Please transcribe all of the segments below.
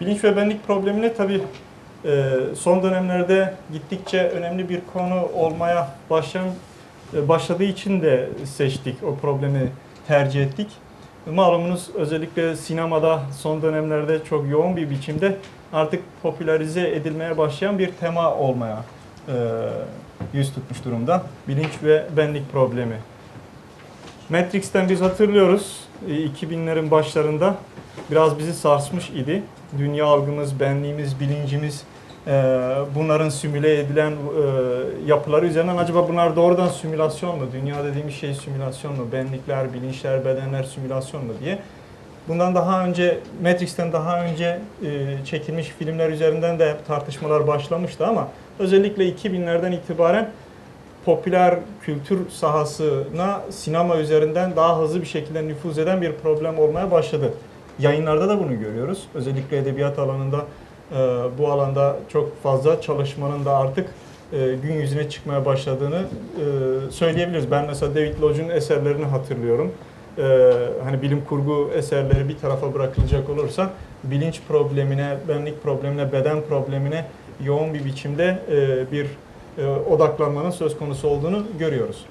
Bilinç ve benlik problemini tabii e, son dönemlerde gittikçe önemli bir konu olmaya başlayan, e, başladığı için de seçtik, o problemi tercih ettik. Malumunuz özellikle sinemada son dönemlerde çok yoğun bir biçimde artık popülerize edilmeye başlayan bir tema olmaya e, yüz tutmuş durumda. Bilinç ve benlik problemi. Matrix'ten biz hatırlıyoruz e, 2000'lerin başlarında biraz bizi sarsmış idi. Dünya algımız, benliğimiz, bilincimiz e, bunların simüle edilen e, yapıları üzerinden acaba bunlar doğrudan simülasyon mu? Dünya dediğimiz şey simülasyon mu? Benlikler, bilinçler, bedenler simülasyon mu diye. Bundan daha önce, Matrix'ten daha önce e, çekilmiş filmler üzerinden de tartışmalar başlamıştı ama özellikle 2000'lerden itibaren popüler kültür sahasına sinema üzerinden daha hızlı bir şekilde nüfuz eden bir problem olmaya başladı. Yayınlarda da bunu görüyoruz. Özellikle edebiyat alanında e, bu alanda çok fazla çalışmanın da artık e, gün yüzüne çıkmaya başladığını e, söyleyebiliriz. Ben mesela David Lodge'un eserlerini hatırlıyorum. Hani bilim kurgu eserleri bir tarafa bırakılacak olursa bilinç problemine, benlik problemine, beden problemine yoğun bir biçimde bir odaklanmanın söz konusu olduğunu görüyoruz.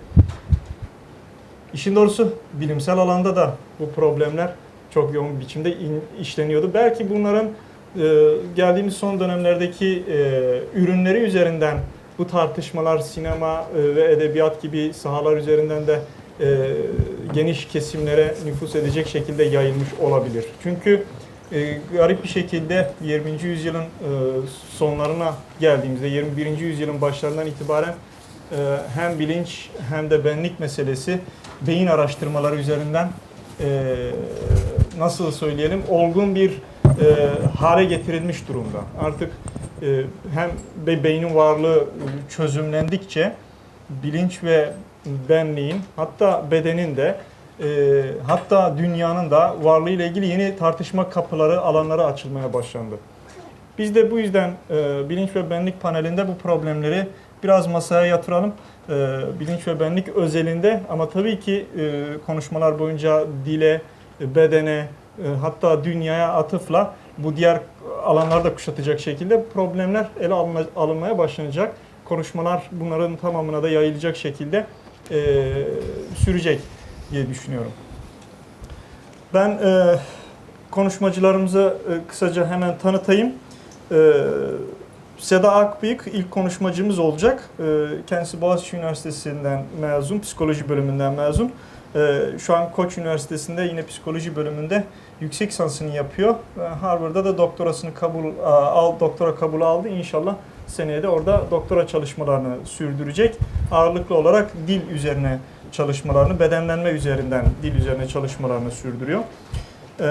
İşin doğrusu bilimsel alanda da bu problemler çok yoğun biçimde in- işleniyordu. Belki bunların e, geldiğimiz son dönemlerdeki e, ürünleri üzerinden bu tartışmalar sinema e, ve edebiyat gibi sahalar üzerinden de e, geniş kesimlere nüfus edecek şekilde yayılmış olabilir. Çünkü e, garip bir şekilde 20. yüzyılın e, sonlarına geldiğimizde 21. yüzyılın başlarından itibaren e, hem bilinç hem de benlik meselesi beyin araştırmaları üzerinden e, nasıl söyleyelim olgun bir e, hale getirilmiş durumda. Artık e, hem be- beynin varlığı çözümlendikçe bilinç ve benliğin hatta bedenin de e, hatta dünyanın da varlığıyla ilgili yeni tartışma kapıları, alanları açılmaya başlandı. Biz de bu yüzden e, bilinç ve benlik panelinde bu problemleri biraz masaya yatıralım. E, bilinç ve benlik özelinde ama tabii ki e, konuşmalar boyunca dile, bedene, e, hatta dünyaya atıfla bu diğer alanları da kuşatacak şekilde problemler ele alınma- alınmaya başlanacak. Konuşmalar bunların tamamına da yayılacak şekilde e, sürecek diye düşünüyorum. Ben e, konuşmacılarımızı e, kısaca hemen tanıtayım. E, Seda Akbıyık ilk konuşmacımız olacak. E, kendisi Boğaziçi Üniversitesi'nden mezun, psikoloji bölümünden mezun. E, şu an Koç Üniversitesi'nde yine psikoloji bölümünde yüksek lisansını yapıyor. E, Harvard'da da doktorasını kabul a, al doktora kabulü aldı. İnşallah seneye de orada doktora çalışmalarını sürdürecek. Ağırlıklı olarak dil üzerine çalışmalarını, bedenlenme üzerinden dil üzerine çalışmalarını sürdürüyor. Ee,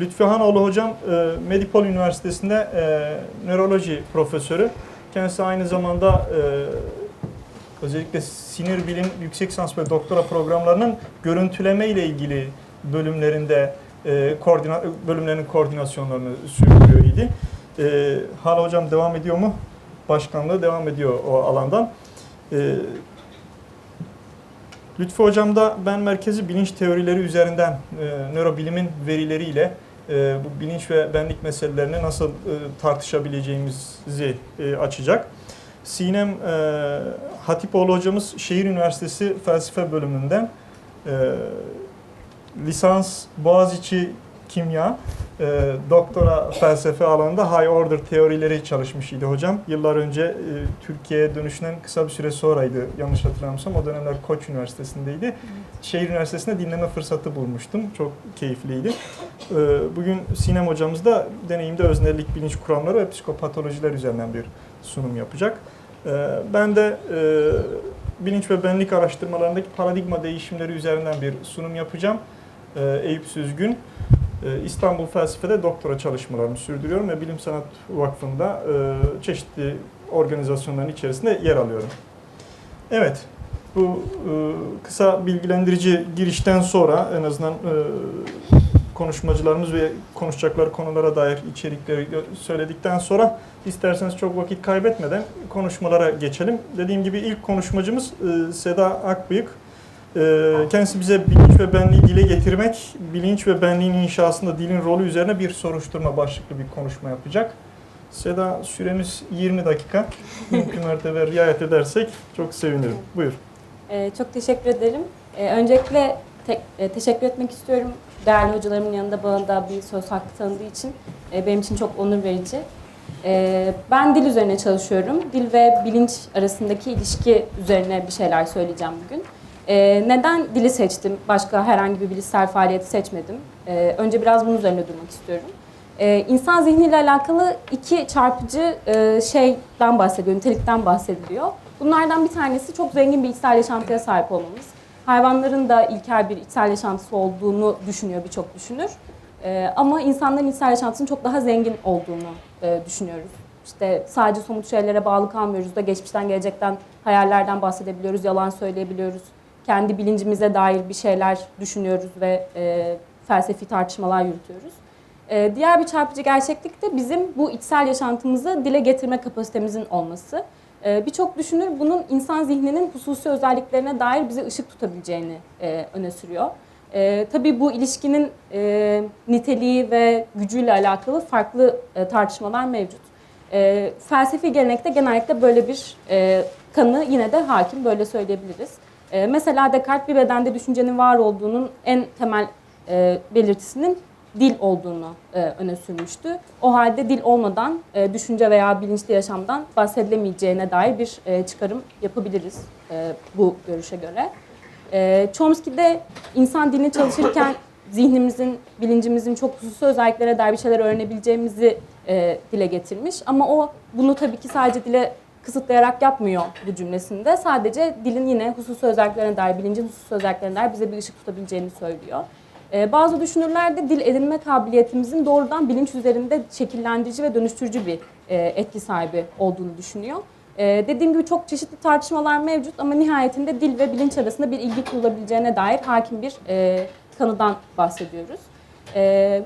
Lütfi Hanoğlu hocam e, Medipol Üniversitesi'nde e, nöroloji profesörü. Kendisi aynı zamanda e, özellikle sinir bilim yüksek lisans ve doktora programlarının görüntüleme ile ilgili bölümlerinde e, koordina bölümlerin koordinasyonlarını sürdürüyor idi. E, hala hocam devam ediyor mu? Başkanlığı devam ediyor o alandan. E, Lütfü Hocam da ben merkezi bilinç teorileri üzerinden e, nörobilimin verileriyle e, bu bilinç ve benlik meselelerini nasıl e, tartışabileceğimizi e, açacak. Sinem e, Hatipoğlu hocamız Şehir Üniversitesi Felsefe bölümünden e, lisans Boğaziçi Kimya, e, doktora felsefe alanında high order teorileri çalışmış idi hocam. Yıllar önce e, Türkiye'ye dönüşünden kısa bir süre sonraydı yanlış hatırlamıyorsam. O dönemler Koç Üniversitesi'ndeydi. Şehir Üniversitesi'nde dinleme fırsatı bulmuştum. Çok keyifliydi. E, bugün Sinem hocamız da deneyimde öznellik bilinç kuramları ve psikopatolojiler üzerinden bir sunum yapacak. E, ben de e, bilinç ve benlik araştırmalarındaki paradigma değişimleri üzerinden bir sunum yapacağım. E, Eyüp Süzgün. Ee, İstanbul Felsefe'de doktora çalışmalarımı sürdürüyorum ve Bilim Sanat Vakfı'nda e, çeşitli organizasyonların içerisinde yer alıyorum. Evet, bu e, kısa bilgilendirici girişten sonra en azından e, konuşmacılarımız ve konuşacakları konulara dair içerikleri söyledikten sonra isterseniz çok vakit kaybetmeden konuşmalara geçelim. Dediğim gibi ilk konuşmacımız e, Seda Akbıyık. Ee, kendisi bize bilinç ve benliği dile getirmek, bilinç ve benliğin inşasında dilin rolü üzerine bir soruşturma başlıklı bir konuşma yapacak. Seda süremiz 20 dakika. Mümkün mertebe riayet edersek çok sevinirim. Buyur. Ee, çok teşekkür ederim. Ee, öncelikle te- e, teşekkür etmek istiyorum. Değerli hocalarımın yanında bana da bir söz hakkı tanıdığı için e, benim için çok onur verici. Ee, ben dil üzerine çalışıyorum. Dil ve bilinç arasındaki ilişki üzerine bir şeyler söyleyeceğim bugün. Ee, neden dili seçtim? Başka herhangi bir bilişsel faaliyeti seçmedim. Ee, önce biraz bunun üzerine durmak istiyorum. Ee, insan zihniyle alakalı iki çarpıcı e, şeyden bahsediyor, nitelikten bahsediliyor. Bunlardan bir tanesi çok zengin bir içsel yaşantıya sahip olmamız. Hayvanların da ilkel bir içsel yaşantısı olduğunu düşünüyor birçok düşünür. Ee, ama insanların içsel yaşantısının çok daha zengin olduğunu e, düşünüyoruz. İşte sadece somut şeylere bağlı kalmıyoruz da geçmişten gelecekten hayallerden bahsedebiliyoruz, yalan söyleyebiliyoruz. Kendi bilincimize dair bir şeyler düşünüyoruz ve e, felsefi tartışmalar yürütüyoruz. Ee, diğer bir çarpıcı gerçeklik de bizim bu içsel yaşantımızı dile getirme kapasitemizin olması. Ee, Birçok düşünür bunun insan zihninin hususi özelliklerine dair bize ışık tutabileceğini e, öne sürüyor. E, tabii bu ilişkinin e, niteliği ve gücüyle alakalı farklı e, tartışmalar mevcut. E, felsefi gelenekte genellikle böyle bir kanı yine de hakim, böyle söyleyebiliriz. Mesela Descartes bir bedende düşüncenin var olduğunun en temel belirtisinin dil olduğunu e, öne sürmüştü. O halde dil olmadan e, düşünce veya bilinçli yaşamdan bahsedilemeyeceğine dair bir e, çıkarım yapabiliriz e, bu görüşe göre. E, Chomsky'de insan dilini çalışırken zihnimizin, bilincimizin çok hususi özelliklere dair bir şeyler öğrenebileceğimizi e, dile getirmiş. Ama o bunu tabii ki sadece dile kısıtlayarak yapmıyor bu cümlesinde. Sadece dilin yine hususi özelliklerine dair, bilincin hususi özelliklerine dair bize bir ışık tutabileceğini söylüyor. Ee, bazı düşünürler de dil edinme kabiliyetimizin doğrudan bilinç üzerinde şekillendirici ve dönüştürücü bir e, etki sahibi olduğunu düşünüyor. Ee, dediğim gibi çok çeşitli tartışmalar mevcut ama nihayetinde dil ve bilinç arasında bir ilgi kurulabileceğine dair hakim bir e, kanıdan bahsediyoruz. Ee,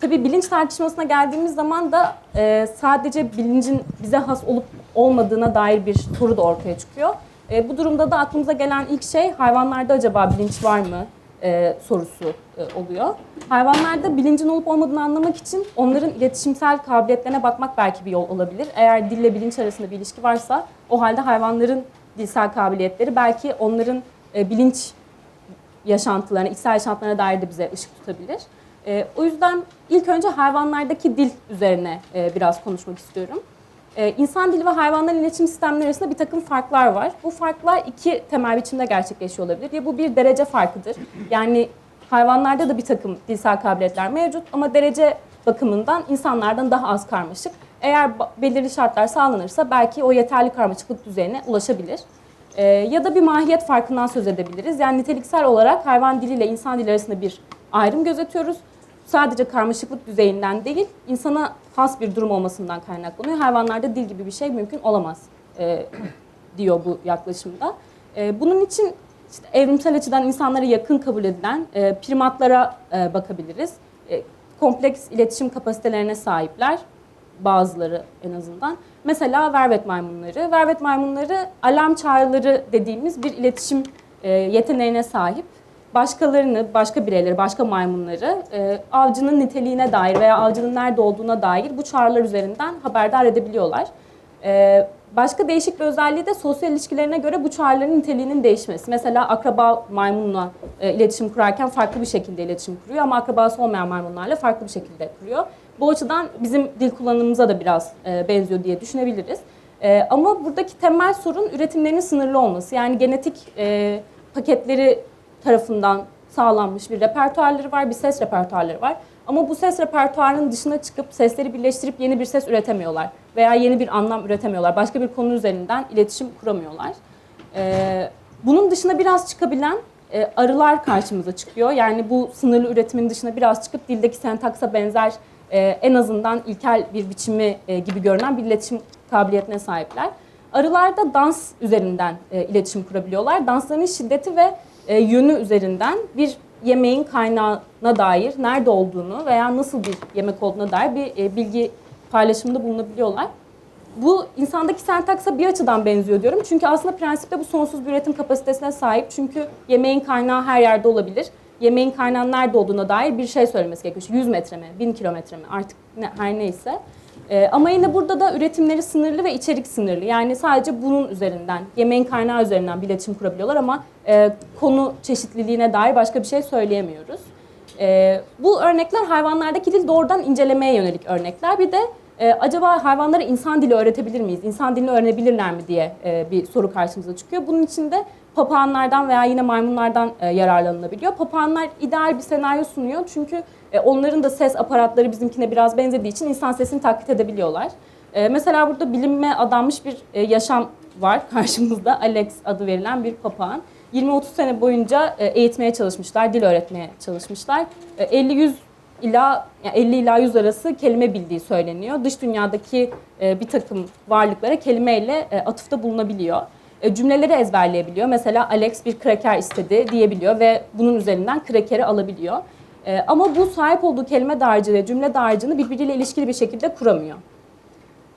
Tabii bilinç tartışmasına geldiğimiz zaman da e, sadece bilincin bize has olup olmadığına dair bir soru da ortaya çıkıyor. E, bu durumda da aklımıza gelen ilk şey hayvanlarda acaba bilinç var mı e, sorusu e, oluyor. Hayvanlarda bilincin olup olmadığını anlamak için onların iletişimsel kabiliyetlerine bakmak belki bir yol olabilir. Eğer dille bilinç arasında bir ilişki varsa o halde hayvanların dilsel kabiliyetleri belki onların e, bilinç yaşantılarına, içsel yaşantılarına dair de bize ışık tutabilir. E, o yüzden ilk önce hayvanlardaki dil üzerine e, biraz konuşmak istiyorum. E, insan dili ve hayvanların iletişim sistemleri arasında bir takım farklar var. Bu farklar iki temel biçimde gerçekleşiyor olabilir. Ya bu bir derece farkıdır. Yani hayvanlarda da bir takım dilsel kabiliyetler mevcut ama derece bakımından insanlardan daha az karmaşık. Eğer belirli şartlar sağlanırsa belki o yeterli karmaşıklık düzeyine ulaşabilir. Ee, ya da bir mahiyet farkından söz edebiliriz. Yani niteliksel olarak hayvan diliyle insan dili arasında bir ayrım gözetiyoruz. Sadece karmaşıklık düzeyinden değil, insana has bir durum olmasından kaynaklanıyor. Hayvanlarda dil gibi bir şey mümkün olamaz e, diyor bu yaklaşımda. E, bunun için işte evrimsel açıdan insanlara yakın kabul edilen e, primatlara e, bakabiliriz. E, kompleks iletişim kapasitelerine sahipler bazıları en azından. Mesela vervet maymunları. Vervet maymunları alarm çağrıları dediğimiz bir iletişim e, yeteneğine sahip. Başkalarını, başka bireyleri, başka maymunları e, avcının niteliğine dair veya avcının nerede olduğuna dair bu çağrılar üzerinden haberdar edebiliyorlar. E, başka değişik bir özelliği de sosyal ilişkilerine göre bu çağrıların niteliğinin değişmesi. Mesela akraba maymunla e, iletişim kurarken farklı bir şekilde iletişim kuruyor ama akrabası olmayan maymunlarla farklı bir şekilde kuruyor. Bu açıdan bizim dil kullanımımıza da biraz e, benziyor diye düşünebiliriz. E, ama buradaki temel sorun üretimlerinin sınırlı olması. Yani genetik e, paketleri tarafından sağlanmış bir repertuarları var, bir ses repertuarları var. Ama bu ses repertuarının dışına çıkıp sesleri birleştirip yeni bir ses üretemiyorlar. Veya yeni bir anlam üretemiyorlar. Başka bir konu üzerinden iletişim kuramıyorlar. Ee, bunun dışına biraz çıkabilen e, arılar karşımıza çıkıyor. Yani bu sınırlı üretimin dışına biraz çıkıp dildeki sentaksa benzer e, en azından ilkel bir biçimi e, gibi görünen bir iletişim kabiliyetine sahipler. Arılarda dans üzerinden e, iletişim kurabiliyorlar. Dansların şiddeti ve e, yönü üzerinden bir yemeğin kaynağına dair nerede olduğunu veya nasıl bir yemek olduğuna dair bir e, bilgi paylaşımında bulunabiliyorlar. Bu insandaki sentaksa bir açıdan benziyor diyorum. Çünkü aslında prensipte bu sonsuz bir üretim kapasitesine sahip. Çünkü yemeğin kaynağı her yerde olabilir. Yemeğin kaynağının nerede olduğuna dair bir şey söylemesi gerekiyor. İşte 100 metre mi, 1000 kilometre mi artık ne, her neyse. Ee, ama yine burada da üretimleri sınırlı ve içerik sınırlı. Yani sadece bunun üzerinden, yemeğin kaynağı üzerinden bir iletişim kurabiliyorlar ama e, konu çeşitliliğine dair başka bir şey söyleyemiyoruz. Ee, bu örnekler hayvanlardaki dil doğrudan incelemeye yönelik örnekler. Bir de e, acaba hayvanlara insan dili öğretebilir miyiz? İnsan dilini öğrenebilirler mi diye e, bir soru karşımıza çıkıyor. Bunun için de papağanlardan veya yine maymunlardan e, yararlanılabiliyor. Papağanlar ideal bir senaryo sunuyor çünkü e, onların da ses aparatları bizimkine biraz benzediği için insan sesini taklit edebiliyorlar. E, mesela burada bilinme adanmış bir e, yaşam var karşımızda. Alex adı verilen bir papağan. 20-30 sene boyunca eğitmeye çalışmışlar, dil öğretmeye çalışmışlar. E, 50-100 ila yani 50 ila 100 arası kelime bildiği söyleniyor. Dış dünyadaki bir takım varlıklara kelimeyle atıfta bulunabiliyor. Cümleleri ezberleyebiliyor. Mesela Alex bir kraker istedi diyebiliyor ve bunun üzerinden krakeri alabiliyor. E, ama bu sahip olduğu kelime dağarcığı cümle dağarcığını birbiriyle ilişkili bir şekilde kuramıyor.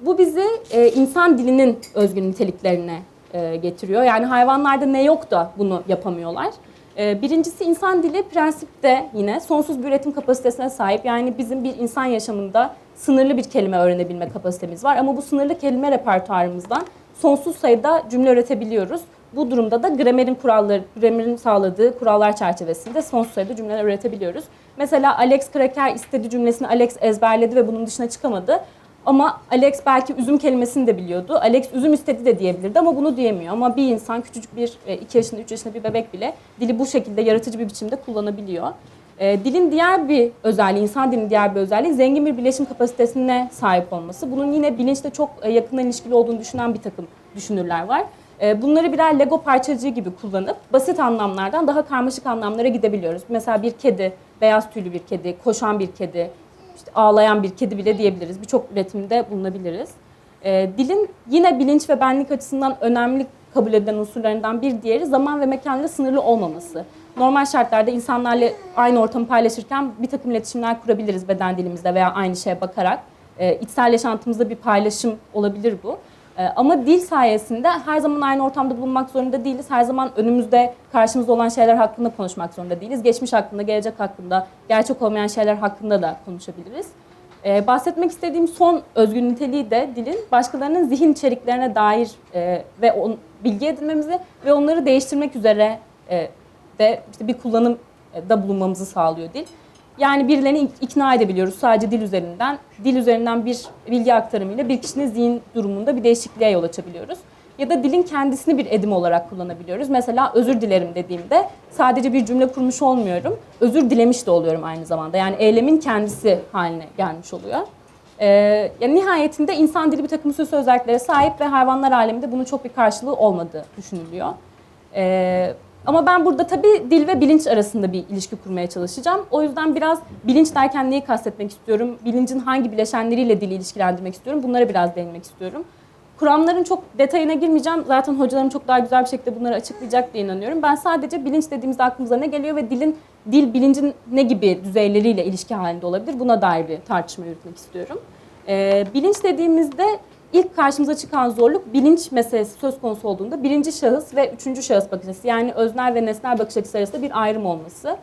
Bu bizi e, insan dilinin özgün niteliklerine e, getiriyor. Yani hayvanlarda ne yok da bunu yapamıyorlar. E, birincisi insan dili prensipte yine sonsuz bir üretim kapasitesine sahip. Yani bizim bir insan yaşamında sınırlı bir kelime öğrenebilme kapasitemiz var. Ama bu sınırlı kelime repertuarımızdan sonsuz sayıda cümle üretebiliyoruz. Bu durumda da gramerin kuralları, gramerin sağladığı kurallar çerçevesinde sonsuz sayıda cümleler üretebiliyoruz. Mesela Alex Kraker istedi cümlesini Alex ezberledi ve bunun dışına çıkamadı. Ama Alex belki üzüm kelimesini de biliyordu. Alex üzüm istedi de diyebilirdi ama bunu diyemiyor. Ama bir insan küçücük bir 2 yaşında 3 yaşında bir bebek bile dili bu şekilde yaratıcı bir biçimde kullanabiliyor. E, dilin diğer bir özelliği, insan dilinin diğer bir özelliği zengin bir bileşim kapasitesine sahip olması. Bunun yine bilinçle çok e, yakından ilişkili olduğunu düşünen bir takım düşünürler var. E, bunları birer Lego parçacığı gibi kullanıp basit anlamlardan daha karmaşık anlamlara gidebiliyoruz. Mesela bir kedi, beyaz tüylü bir kedi, koşan bir kedi, işte ağlayan bir kedi bile diyebiliriz. Birçok üretimde bulunabiliriz. E, dilin yine bilinç ve benlik açısından önemli kabul edilen unsurlarından bir diğeri zaman ve mekanla sınırlı olmaması. Normal şartlarda insanlarla aynı ortamı paylaşırken bir takım iletişimler kurabiliriz beden dilimizde veya aynı şeye bakarak. E, içsel yaşantımızda bir paylaşım olabilir bu. E, ama dil sayesinde her zaman aynı ortamda bulunmak zorunda değiliz. Her zaman önümüzde, karşımızda olan şeyler hakkında konuşmak zorunda değiliz. Geçmiş hakkında, gelecek hakkında, gerçek olmayan şeyler hakkında da konuşabiliriz. Ee, bahsetmek istediğim son özgün niteliği de dilin başkalarının zihin içeriklerine dair e, ve on, bilgi edinmemizi ve onları değiştirmek üzere e, de işte bir kullanım da bulunmamızı sağlıyor dil. Yani birilerini ik- ikna edebiliyoruz sadece dil üzerinden. Dil üzerinden bir bilgi aktarımıyla bir kişinin zihin durumunda bir değişikliğe yol açabiliyoruz. Ya da dilin kendisini bir edim olarak kullanabiliyoruz. Mesela özür dilerim dediğimde sadece bir cümle kurmuş olmuyorum. Özür dilemiş de oluyorum aynı zamanda. Yani eylemin kendisi haline gelmiş oluyor. Ee, yani nihayetinde insan dili bir takım süs özelliklere sahip ve hayvanlar aleminde bunun çok bir karşılığı olmadığı düşünülüyor. Ee, ama ben burada tabii dil ve bilinç arasında bir ilişki kurmaya çalışacağım. O yüzden biraz bilinç derken neyi kastetmek istiyorum? Bilincin hangi bileşenleriyle dili ilişkilendirmek istiyorum? Bunlara biraz değinmek istiyorum. Kuramların çok detayına girmeyeceğim. Zaten hocalarım çok daha güzel bir şekilde bunları açıklayacak diye inanıyorum. Ben sadece bilinç dediğimizde aklımıza ne geliyor ve dilin dil bilincin ne gibi düzeyleriyle ilişki halinde olabilir? Buna dair bir tartışma yürütmek istiyorum. Ee, bilinç dediğimizde ilk karşımıza çıkan zorluk bilinç meselesi söz konusu olduğunda birinci şahıs ve üçüncü şahıs bakış açısı yani öznel ve nesnel bakış açısı arasında bir ayrım olması.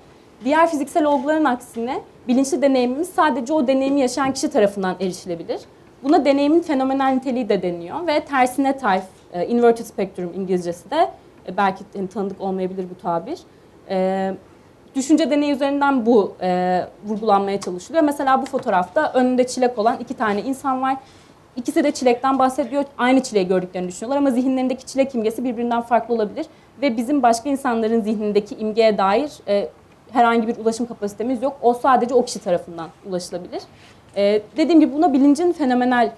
Diğer fiziksel olguların aksine bilinçli deneyimimiz sadece o deneyimi yaşayan kişi tarafından erişilebilir. Buna deneyimin fenomenal niteliği de deniyor ve tersine tayf, e, inverted spectrum İngilizcesi de e, belki hani tanıdık olmayabilir bu tabir. E, düşünce deneyi üzerinden bu e, vurgulanmaya çalışılıyor. Mesela bu fotoğrafta önünde çilek olan iki tane insan var. İkisi de çilekten bahsediyor. Aynı çileği gördüklerini düşünüyorlar ama zihinlerindeki çilek imgesi birbirinden farklı olabilir. Ve bizim başka insanların zihnindeki imgeye dair e, herhangi bir ulaşım kapasitemiz yok. O sadece o kişi tarafından ulaşılabilir. E, dediğim gibi buna bilincin fenomenal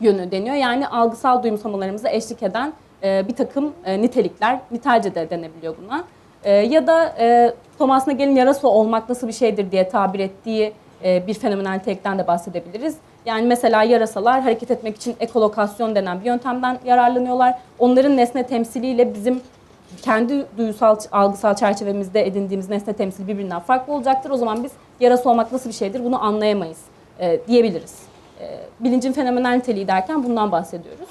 yönü deniyor. Yani algısal duyumsamalarımıza eşlik eden e, bir takım e, nitelikler, nitalce de denebiliyor buna. E, ya da e, Thomas Nagel'in yarasa olmak nasıl bir şeydir diye tabir ettiği e, bir fenomenal nitelikten de bahsedebiliriz. Yani mesela yarasalar hareket etmek için ekolokasyon denen bir yöntemden yararlanıyorlar. Onların nesne temsiliyle bizim kendi duyusal, algısal çerçevemizde edindiğimiz nesne temsili birbirinden farklı olacaktır. O zaman biz yarası olmak nasıl bir şeydir bunu anlayamayız e, diyebiliriz. e, bilincin fenomenal niteliği derken bundan bahsediyoruz.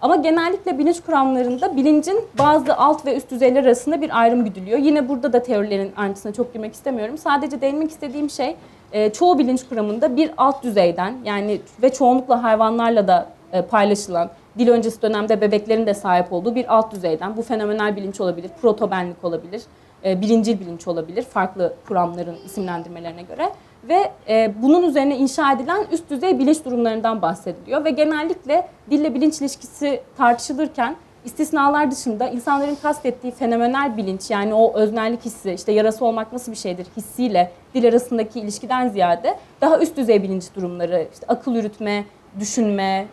Ama genellikle bilinç kuramlarında bilincin bazı alt ve üst düzeyler arasında bir ayrım güdülüyor. Yine burada da teorilerin ayrıntısına çok girmek istemiyorum. Sadece değinmek istediğim şey e, çoğu bilinç kuramında bir alt düzeyden yani ve çoğunlukla hayvanlarla da e, paylaşılan dil öncesi dönemde bebeklerin de sahip olduğu bir alt düzeyden bu fenomenal bilinç olabilir, protobenlik olabilir, e, birincil bilinç olabilir farklı kuramların isimlendirmelerine göre. Ve e, bunun üzerine inşa edilen üst düzey bilinç durumlarından bahsediliyor. Ve genellikle dille bilinç ilişkisi tartışılırken istisnalar dışında insanların kastettiği fenomenal bilinç yani o öznellik hissi işte yarası olmak nasıl bir şeydir hissiyle dil arasındaki ilişkiden ziyade daha üst düzey bilinç durumları işte akıl yürütme, düşünme,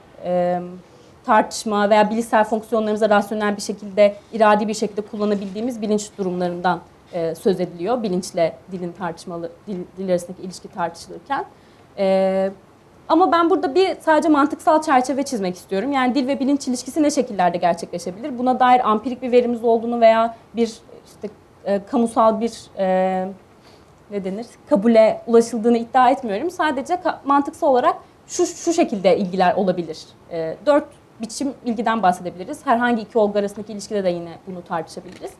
tartışma veya bilişsel fonksiyonlarımıza rasyonel bir şekilde, iradi bir şekilde kullanabildiğimiz bilinç durumlarından söz ediliyor. Bilinçle dilin tartışmalı, dil, dil arasındaki ilişki tartışılırken. E, ama ben burada bir sadece mantıksal çerçeve çizmek istiyorum. Yani dil ve bilinç ilişkisi ne şekillerde gerçekleşebilir? Buna dair ampirik bir verimiz olduğunu veya bir işte e, kamusal bir e, ne denir? Kabule ulaşıldığını iddia etmiyorum. Sadece mantıksal olarak şu şu şekilde ilgiler olabilir. E, dört biçim ilgiden bahsedebiliriz. Herhangi iki olgu arasındaki ilişkide de yine bunu tartışabiliriz.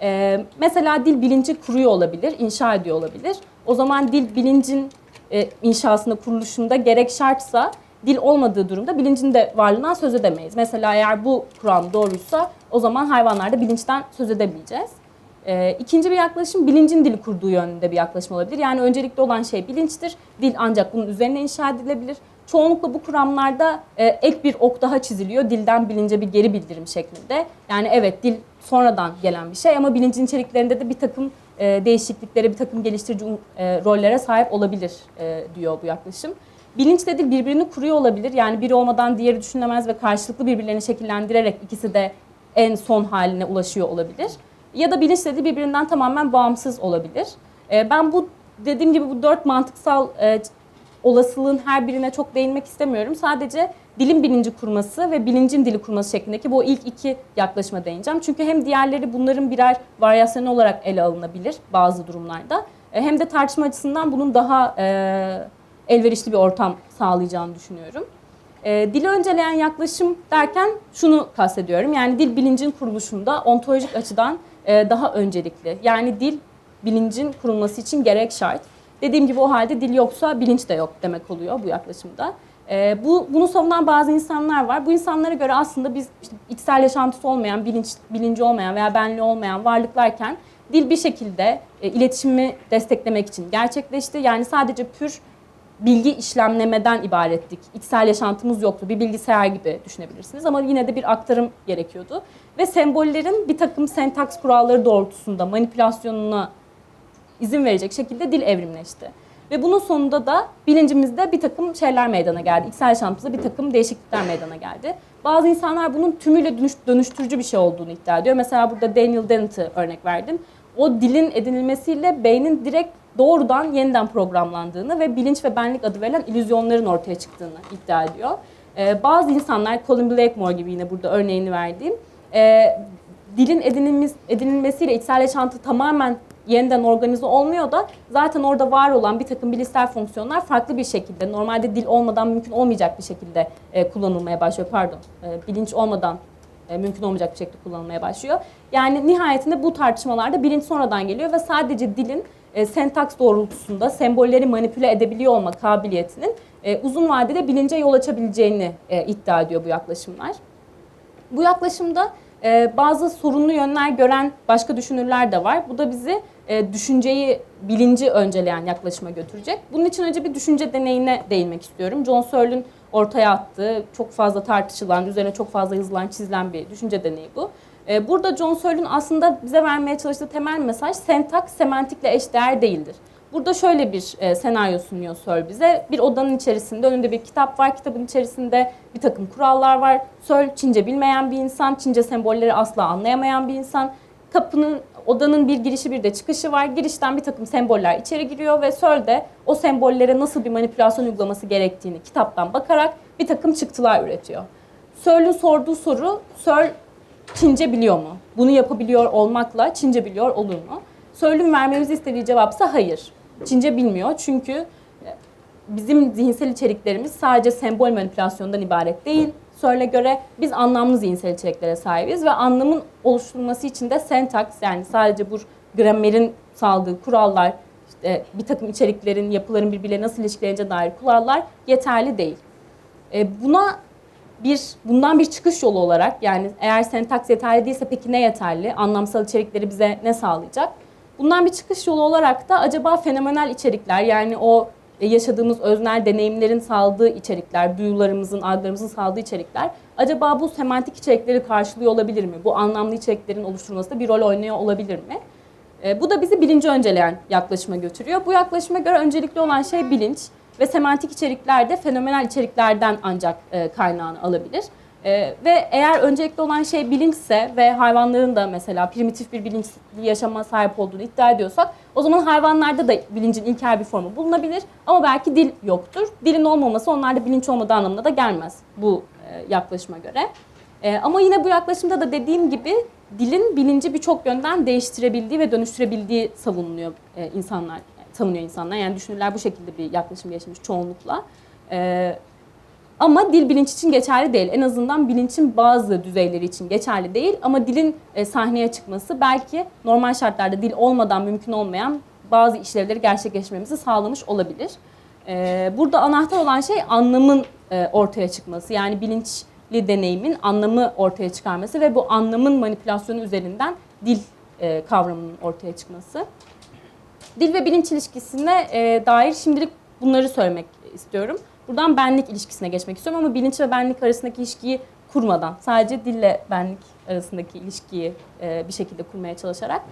E, mesela dil bilinci kuruyor olabilir, inşa ediyor olabilir. O zaman dil bilincin e, inşasında, kuruluşunda gerek şartsa dil olmadığı durumda bilincin de varlığından söz edemeyiz. Mesela eğer bu kuram doğruysa o zaman hayvanlarda bilinçten söz edebileceğiz. Ee, ikinci bir yaklaşım bilincin dili kurduğu yönünde bir yaklaşım olabilir. Yani öncelikli olan şey bilinçtir. Dil ancak bunun üzerine inşa edilebilir. Çoğunlukla bu kuramlarda e, ek bir ok daha çiziliyor. Dilden bilince bir geri bildirim şeklinde. Yani evet dil sonradan gelen bir şey ama bilincin içeriklerinde de bir takım e, değişikliklere, bir takım geliştirici e, rollere sahip olabilir e, diyor bu yaklaşım. Bilinçle dil birbirini kuruyor olabilir. Yani biri olmadan diğeri düşünülemez ve karşılıklı birbirlerini şekillendirerek ikisi de en son haline ulaşıyor olabilir. Ya da bilinçle dil birbirinden tamamen bağımsız olabilir. E, ben bu dediğim gibi bu dört mantıksal e, olasılığın her birine çok değinmek istemiyorum. Sadece dilin bilinci kurması ve bilincin dili kurması şeklindeki bu ilk iki yaklaşıma değineceğim. Çünkü hem diğerleri bunların birer varyasyonu olarak ele alınabilir bazı durumlarda. E, hem de tartışma açısından bunun daha e, elverişli bir ortam sağlayacağını düşünüyorum. E, dili önceleyen yaklaşım derken şunu kastediyorum. Yani dil bilincin kuruluşunda ontolojik açıdan e, daha öncelikli. Yani dil bilincin kurulması için gerek şart. Dediğim gibi o halde dil yoksa bilinç de yok demek oluyor bu yaklaşımda. E, bu bunu savunan bazı insanlar var. Bu insanlara göre aslında biz işte içsel yaşantısı olmayan, bilinç bilinci olmayan veya benliği olmayan varlıklarken dil bir şekilde e, iletişimi desteklemek için gerçekleşti. Yani sadece pür bilgi işlemlemeden ibarettik. İçsel yaşantımız yoktu. Bir bilgisayar gibi düşünebilirsiniz ama yine de bir aktarım gerekiyordu. Ve sembollerin bir takım sentaks kuralları doğrultusunda manipülasyonuna izin verecek şekilde dil evrimleşti. Ve bunun sonunda da bilincimizde bir takım şeyler meydana geldi. İçsel yaşantımızda bir takım değişiklikler meydana geldi. Bazı insanlar bunun tümüyle dönüş, dönüştürücü bir şey olduğunu iddia ediyor. Mesela burada Daniel Dennett'ı örnek verdim. O dilin edinilmesiyle beynin direkt doğrudan yeniden programlandığını ve bilinç ve benlik adı verilen illüzyonların ortaya çıktığını iddia ediyor. Ee, bazı insanlar, Colin Blakemore gibi yine burada örneğini verdiğim, e, dilin edinilmesi, edinilmesiyle içsel yaşantı tamamen yeniden organize olmuyor da zaten orada var olan bir takım bilişsel fonksiyonlar farklı bir şekilde, normalde dil olmadan mümkün olmayacak bir şekilde e, kullanılmaya başlıyor. Pardon, e, bilinç olmadan e, mümkün olmayacak bir şekilde kullanılmaya başlıyor. Yani nihayetinde bu tartışmalarda bilinç sonradan geliyor ve sadece dilin e, sentaks doğrultusunda sembolleri manipüle edebiliyor olma kabiliyetinin e, uzun vadede bilince yol açabileceğini e, iddia ediyor bu yaklaşımlar. Bu yaklaşımda e, bazı sorunlu yönler gören başka düşünürler de var. Bu da bizi e, düşünceyi, bilinci önceleyen yaklaşıma götürecek. Bunun için önce bir düşünce deneyine değinmek istiyorum. John Searle'ün ortaya attığı, çok fazla tartışılan, üzerine çok fazla yazılan, çizilen bir düşünce deneyi bu. E, burada John Searle'ün aslında bize vermeye çalıştığı temel mesaj sentaks semantikle eşdeğer değildir. Burada şöyle bir e, senaryo sunuyor Searle bize. Bir odanın içerisinde önünde bir kitap var. Kitabın içerisinde bir takım kurallar var. Searle Çince bilmeyen bir insan, Çince sembolleri asla anlayamayan bir insan. Kapının, odanın bir girişi bir de çıkışı var. Girişten bir takım semboller içeri giriyor ve Searle de o sembollere nasıl bir manipülasyon uygulaması gerektiğini kitaptan bakarak bir takım çıktılar üretiyor. Searle'ün sorduğu soru, Searle Çince biliyor mu? Bunu yapabiliyor olmakla Çince biliyor olur mu? Searle'ün vermemizi istediği cevapsa hayır. Çince bilmiyor çünkü bizim zihinsel içeriklerimiz sadece sembol manipülasyondan ibaret değil. Söyle göre biz anlamlı zihinsel içeriklere sahibiz ve anlamın oluşturulması için de sentaks yani sadece bu gramerin sağladığı kurallar, işte bir takım içeriklerin, yapıların birbirleriyle nasıl ilişkileneceğine dair kurallar yeterli değil. E, buna bir bundan bir çıkış yolu olarak yani eğer sentaks yeterli değilse peki ne yeterli? Anlamsal içerikleri bize ne sağlayacak? Bundan bir çıkış yolu olarak da acaba fenomenal içerikler yani o e, yaşadığımız öznel deneyimlerin sağladığı içerikler, duyularımızın, algılarımızın sağladığı içerikler acaba bu semantik içerikleri karşılıyor olabilir mi? Bu anlamlı içeriklerin oluşturulmasında bir rol oynuyor olabilir mi? E, bu da bizi bilinci önceleyen yaklaşıma götürüyor. Bu yaklaşıma göre öncelikli olan şey bilinç ve semantik içerikler de fenomenal içeriklerden ancak e, kaynağını alabilir. E, ve eğer öncelikli olan şey bilinçse ve hayvanların da mesela primitif bir bilinçli yaşama sahip olduğunu iddia ediyorsak o zaman hayvanlarda da bilincin ilkel bir formu bulunabilir ama belki dil yoktur. Dilin olmaması onlarda bilinç olmadığı anlamına da gelmez bu e, yaklaşıma göre. E, ama yine bu yaklaşımda da dediğim gibi dilin bilinci birçok yönden değiştirebildiği ve dönüştürebildiği savunuluyor e, insanlar, savunuyor insanlar. Yani düşünürler bu şekilde bir yaklaşım yaşamış çoğunlukla. E, ama dil bilinç için geçerli değil. En azından bilinçin bazı düzeyleri için geçerli değil. Ama dilin e, sahneye çıkması belki normal şartlarda dil olmadan mümkün olmayan bazı işlevleri gerçekleştirmemizi sağlamış olabilir. E, burada anahtar olan şey anlamın e, ortaya çıkması. Yani bilinçli deneyimin anlamı ortaya çıkarması ve bu anlamın manipülasyonu üzerinden dil kavramının ortaya çıkması. Dil ve bilinç ilişkisine dair şimdilik bunları söylemek istiyorum. Buradan benlik ilişkisine geçmek istiyorum ama bilinç ve benlik arasındaki ilişkiyi kurmadan, sadece dille benlik arasındaki ilişkiyi e, bir şekilde kurmaya çalışarak.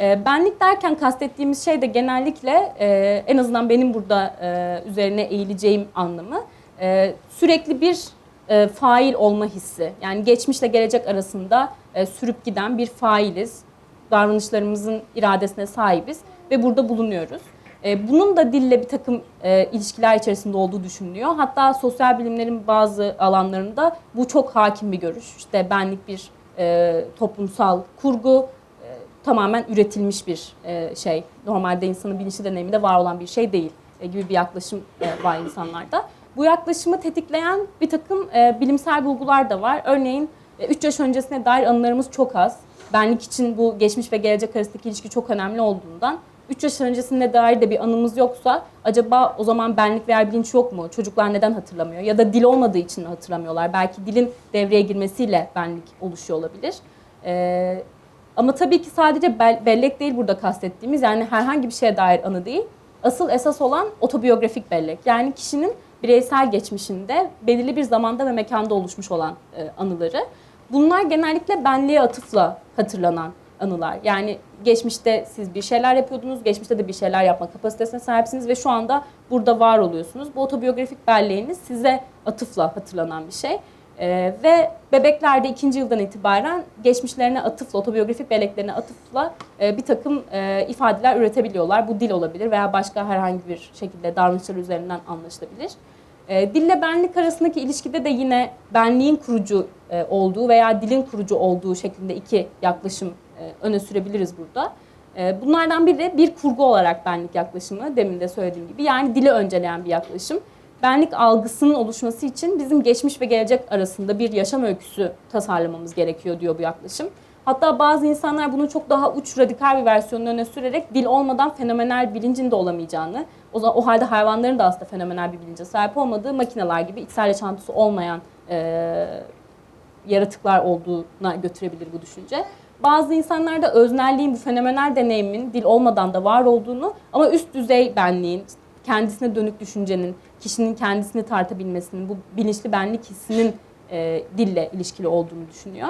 E, benlik derken kastettiğimiz şey de genellikle e, en azından benim burada e, üzerine eğileceğim anlamı e, sürekli bir e, fail olma hissi. Yani geçmişle gelecek arasında e, sürüp giden bir failiz. Davranışlarımızın iradesine sahibiz ve burada bulunuyoruz. E, bunun da dille bir takım e, ilişkiler içerisinde olduğu düşünülüyor. Hatta sosyal bilimlerin bazı alanlarında bu çok hakim bir görüş. İşte benlik bir e, toplumsal kurgu, tamamen üretilmiş bir şey. Normalde insanın bilinçli deneyiminde var olan bir şey değil gibi bir yaklaşım var insanlarda. Bu yaklaşımı tetikleyen bir takım bilimsel bulgular da var. Örneğin 3 yaş öncesine dair anılarımız çok az. Benlik için bu geçmiş ve gelecek arasındaki ilişki çok önemli olduğundan 3 yaş öncesine dair de bir anımız yoksa acaba o zaman benlik veya bilinç yok mu? Çocuklar neden hatırlamıyor? Ya da dil olmadığı için hatırlamıyorlar? Belki dilin devreye girmesiyle benlik oluşuyor olabilir. Ee, ama tabii ki sadece bel- bellek değil burada kastettiğimiz yani herhangi bir şeye dair anı değil. Asıl esas olan otobiyografik bellek. Yani kişinin bireysel geçmişinde belirli bir zamanda ve mekanda oluşmuş olan e, anıları. Bunlar genellikle benliğe atıfla hatırlanan anılar. Yani geçmişte siz bir şeyler yapıyordunuz, geçmişte de bir şeyler yapma kapasitesine sahipsiniz ve şu anda burada var oluyorsunuz. Bu otobiyografik belleğiniz size atıfla hatırlanan bir şey. Ee, ve bebeklerde ikinci yıldan itibaren geçmişlerine atıfla, otobiyografik belleklerine atıfla e, bir takım e, ifadeler üretebiliyorlar. Bu dil olabilir veya başka herhangi bir şekilde davranışlar üzerinden anlaşılabilir. E, dille benlik arasındaki ilişkide de yine benliğin kurucu e, olduğu veya dilin kurucu olduğu şeklinde iki yaklaşım öne sürebiliriz burada. E, bunlardan biri bir kurgu olarak benlik yaklaşımı, demin de söylediğim gibi. Yani dili önceleyen bir yaklaşım. Benlik algısının oluşması için bizim geçmiş ve gelecek arasında bir yaşam öyküsü tasarlamamız gerekiyor diyor bu yaklaşım. Hatta bazı insanlar bunun çok daha uç radikal bir versiyonunu öne sürerek dil olmadan fenomenal bilincin de olamayacağını, o, zaman, o halde hayvanların da aslında fenomenal bir bilince sahip olmadığı makineler gibi içsel yaşantısı olmayan e, yaratıklar olduğuna götürebilir bu düşünce. Bazı insanlarda öznelliğin, bu fenomenal deneyimin dil olmadan da var olduğunu ama üst düzey benliğin, kendisine dönük düşüncenin, kişinin kendisini tartabilmesinin, bu bilinçli benlik hissinin e, dille ilişkili olduğunu düşünüyor.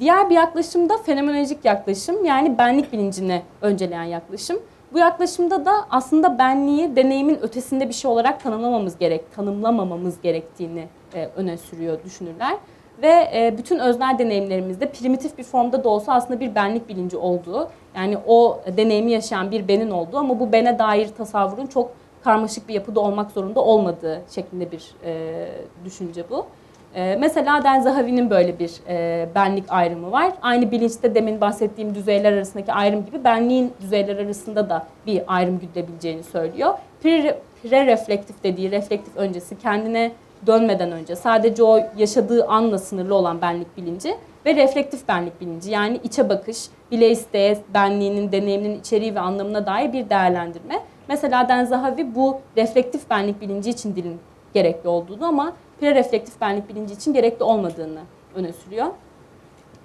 Diğer bir yaklaşım da fenomenolojik yaklaşım yani benlik bilincini önceleyen yaklaşım. Bu yaklaşımda da aslında benliği deneyimin ötesinde bir şey olarak tanımlamamız gerek, tanımlamamamız gerektiğini e, öne sürüyor düşünürler. Ve e, bütün öznel deneyimlerimizde primitif bir formda da olsa aslında bir benlik bilinci olduğu, yani o deneyimi yaşayan bir benin olduğu ama bu bene dair tasavvurun çok karmaşık bir yapıda olmak zorunda olmadığı şeklinde bir e, düşünce bu. E, mesela Den Zahavi'nin böyle bir e, benlik ayrımı var. Aynı bilinçte demin bahsettiğim düzeyler arasındaki ayrım gibi benliğin düzeyler arasında da bir ayrım güdülebileceğini söylüyor. Pre-reflektif dediği, reflektif öncesi, kendine dönmeden önce sadece o yaşadığı anla sınırlı olan benlik bilinci ve reflektif benlik bilinci yani içe bakış, bile isteye benliğinin, deneyiminin içeriği ve anlamına dair bir değerlendirme. Mesela Den Zahavi bu reflektif benlik bilinci için dilin gerekli olduğunu ama pre-reflektif benlik bilinci için gerekli olmadığını öne sürüyor.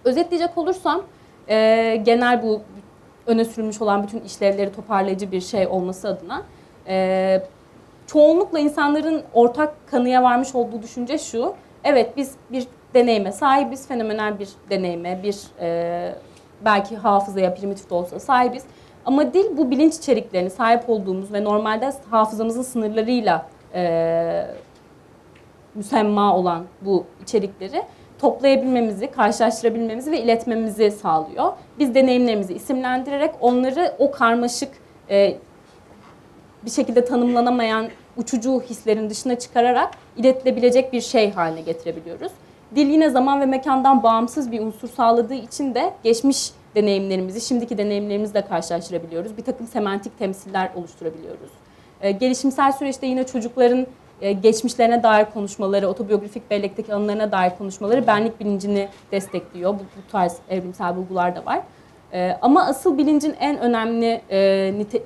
Özetleyecek olursam e, genel bu öne sürülmüş olan bütün işlevleri toparlayıcı bir şey olması adına e, çoğunlukla insanların ortak kanıya varmış olduğu düşünce şu. Evet biz bir deneyime sahibiz, fenomenal bir deneyime, bir e, belki hafızaya primitif de olsa sahibiz. Ama dil bu bilinç içeriklerini sahip olduğumuz ve normalde hafızamızın sınırlarıyla e, müsemma olan bu içerikleri toplayabilmemizi, karşılaştırabilmemizi ve iletmemizi sağlıyor. Biz deneyimlerimizi isimlendirerek onları o karmaşık, e, bir şekilde tanımlanamayan uçucu hislerin dışına çıkararak iletilebilecek bir şey haline getirebiliyoruz. Dil yine zaman ve mekandan bağımsız bir unsur sağladığı için de geçmiş deneyimlerimizi, şimdiki deneyimlerimizle karşılaştırabiliyoruz. Bir takım semantik temsiller oluşturabiliyoruz. E, gelişimsel süreçte yine çocukların e, geçmişlerine dair konuşmaları, otobiyografik bellekteki anılarına dair konuşmaları benlik bilincini destekliyor. Bu, bu tarz evrimsel bulgular da var. E, ama asıl bilincin en önemli e, nite,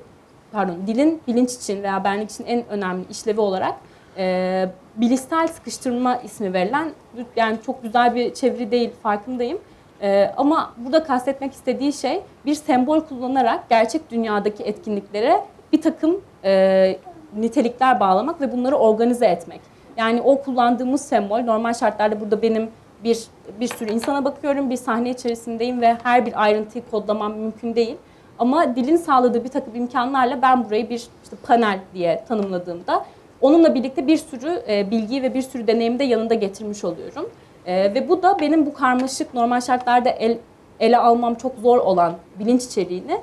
pardon dilin bilinç için veya benlik için en önemli işlevi olarak e, bilişsel sıkıştırma ismi verilen yani çok güzel bir çeviri değil farkındayım. E, ama burada kastetmek istediği şey bir sembol kullanarak gerçek dünyadaki etkinliklere bir takım e, nitelikler bağlamak ve bunları organize etmek. Yani o kullandığımız sembol normal şartlarda burada benim bir bir sürü insana bakıyorum, bir sahne içerisindeyim ve her bir ayrıntıyı kodlamam mümkün değil. Ama dilin sağladığı bir takım imkanlarla ben burayı bir işte panel diye tanımladığımda onunla birlikte bir sürü e, bilgiyi ve bir sürü deneyimi de yanında getirmiş oluyorum. E, ve bu da benim bu karmaşık normal şartlarda el, ele almam çok zor olan bilinç içeriğini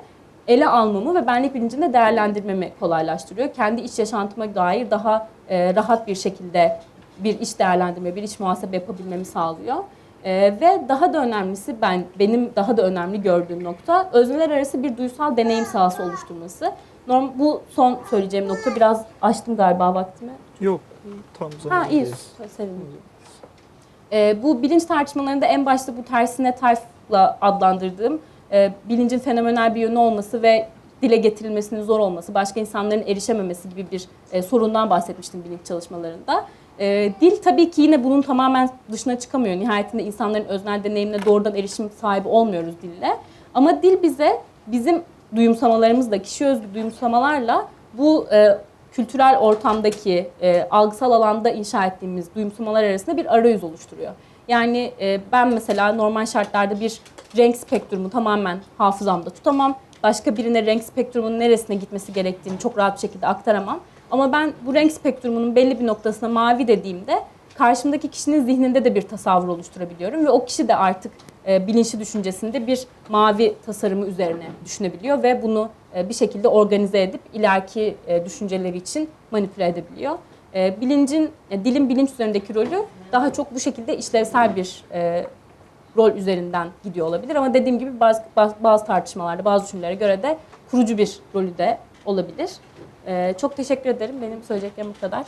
ele almamı ve benlik bilincinde değerlendirmemi kolaylaştırıyor. Kendi iç yaşantıma dair daha e, rahat bir şekilde bir iç değerlendirme, bir iç muhasebe yapabilmemi sağlıyor. E, ve daha da önemlisi ben benim daha da önemli gördüğüm nokta özneler arası bir duysal deneyim sahası oluşturması. Norm, bu son söyleyeceğim nokta biraz açtım galiba vaktimi. Yok tam Ha iyi, sevindim. Ee, bu bilinç tartışmalarında en başta bu tersine tayfla adlandırdığım e, bilincin fenomenal bir yönü olması ve dile getirilmesinin zor olması, başka insanların erişememesi gibi bir e, sorundan bahsetmiştim bilinç çalışmalarında. E, dil tabii ki yine bunun tamamen dışına çıkamıyor. Nihayetinde insanların öznel deneyimine doğrudan erişim sahibi olmuyoruz dille. Ama dil bize bizim duyumsamalarımızla, kişi özgü duyumsamalarla bu e, kültürel ortamdaki e, algısal alanda inşa ettiğimiz duyumsamalar arasında bir arayüz oluşturuyor. Yani e, ben mesela normal şartlarda bir renk spektrumu tamamen hafızamda tutamam. Başka birine renk spektrumunun neresine gitmesi gerektiğini çok rahat bir şekilde aktaramam. Ama ben bu renk spektrumunun belli bir noktasına mavi dediğimde karşımdaki kişinin zihninde de bir tasavvur oluşturabiliyorum ve o kişi de artık e, bilinçli düşüncesinde bir mavi tasarımı üzerine düşünebiliyor ve bunu e, bir şekilde organize edip ileriki e, düşünceleri için manipüle edebiliyor. E, bilincin, e, dilin bilinç üzerindeki rolü daha çok bu şekilde işlevsel bir e, rol üzerinden gidiyor olabilir ama dediğim gibi bazı, bazı, tartışmalarda, bazı düşüncelere göre de kurucu bir rolü de olabilir. E, çok teşekkür ederim. Benim söyleyeceklerim bu kadar.